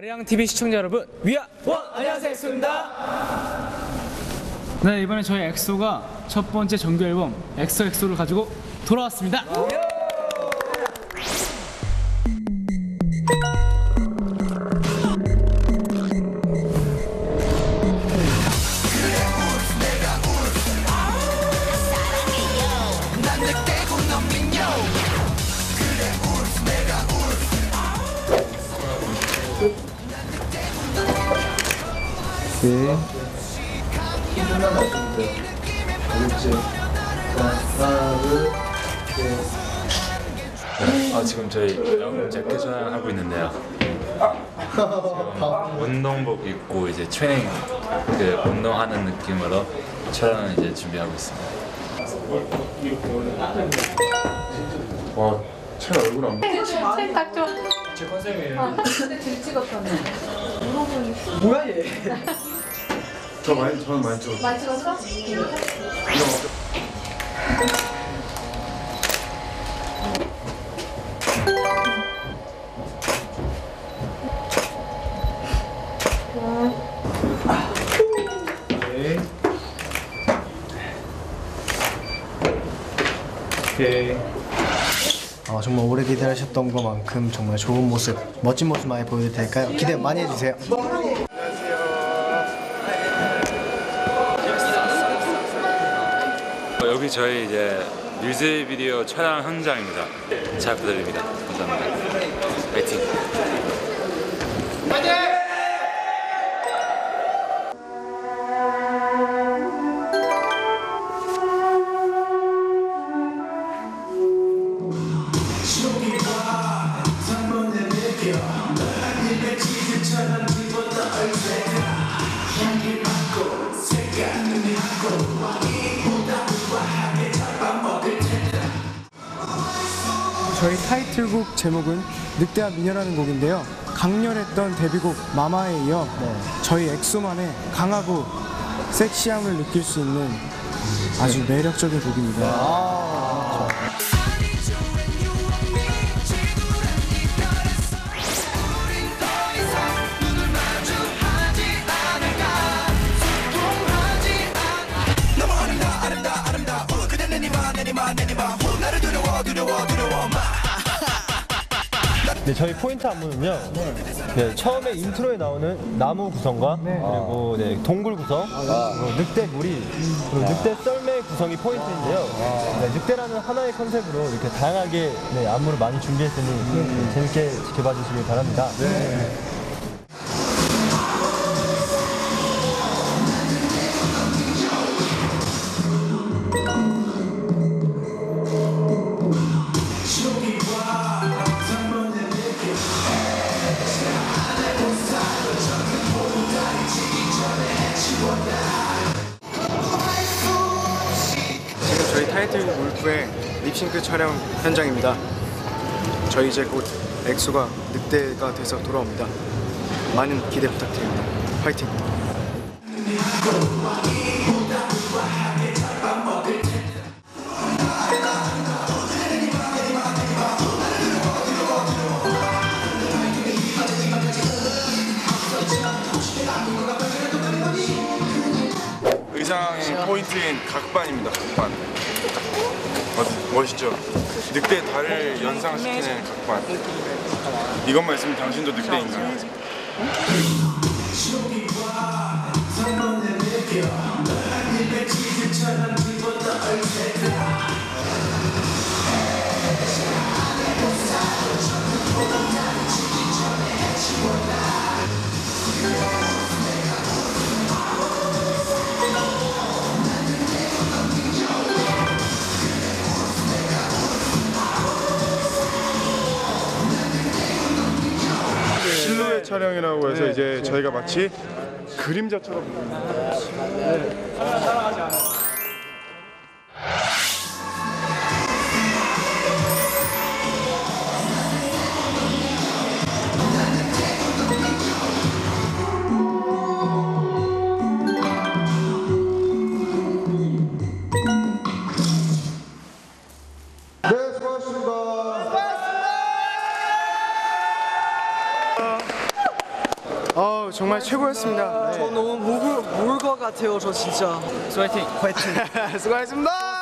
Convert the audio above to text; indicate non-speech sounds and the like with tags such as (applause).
아리랑 TV 시청자 여러분, 위아 원 안녕하세요, 엑소입니다. 네 이번에 저희 엑소가 첫 번째 정규 앨범 엑소 엑소를 가지고 돌아왔습니다. 아 지금 저희 영웅 재킷 촬영하고 있는데요. 지금 운동복 입고 이제 트레이닝 그 운동하는 느낌으로 촬영을 이제 준비하고 있습니다. 와, 제 얼굴 안 보여. 딱 좋아. 제 컨셉이에요. 근데 들 찍었다며. 뭐야 얘? (laughs) 저 많이, 저는 많이 찍었어요. 많이 찍었어? 오케이. 어, 정말 오래 기다리셨던 것만큼 정말 좋은 모습, 멋진 모습 많이 보여드릴 테니까요. 기대 많이 해주세요. 여기 저희 이제 뮤직비디오 촬영 현장입니다. 잘 부탁드립니다. 감사합니다. 파이팅! 저희 타이틀곡 제목은 늑대와 미녀라는 곡인데요. 강렬했던 데뷔곡 마마에 이어 저희 엑소만의 강하고 섹시함을 느낄 수 있는 아주 매력적인 곡입니다. 네, 저희 포인트 안무는요. 네, 처음에 인트로에 나오는 나무 구성과 그리고 네, 동굴 구성, 그리고 늑대 무리, 그리고 늑대 썰매 구성이 포인트인데요. 네, 늑대라는 하나의 컨셉으로 이렇게 다양하게 네, 안무를 많이 준비했으니 네, 재밌게 지켜봐 주시길 바랍니다. 지 타이틀곡 울프의 립싱크 촬영 현장입니다. 저희 이제 곧 엑소가 늑대가 돼서 돌아옵니다. 많은 기대 부탁드립니다. 화이팅! 각반입니다, 각반. 멋, 멋있죠? 늑대 다리를 연상시키는 각반. 이것만 있으면 당신도 늑대인가요? 촬영이라고 해서 이제 저희가 마치 그림자처럼 정말 최고였습니다. 저 너무 모을, 모을 것 같아요, 저 진짜. 파이팅! 수고하셨습니다. (laughs)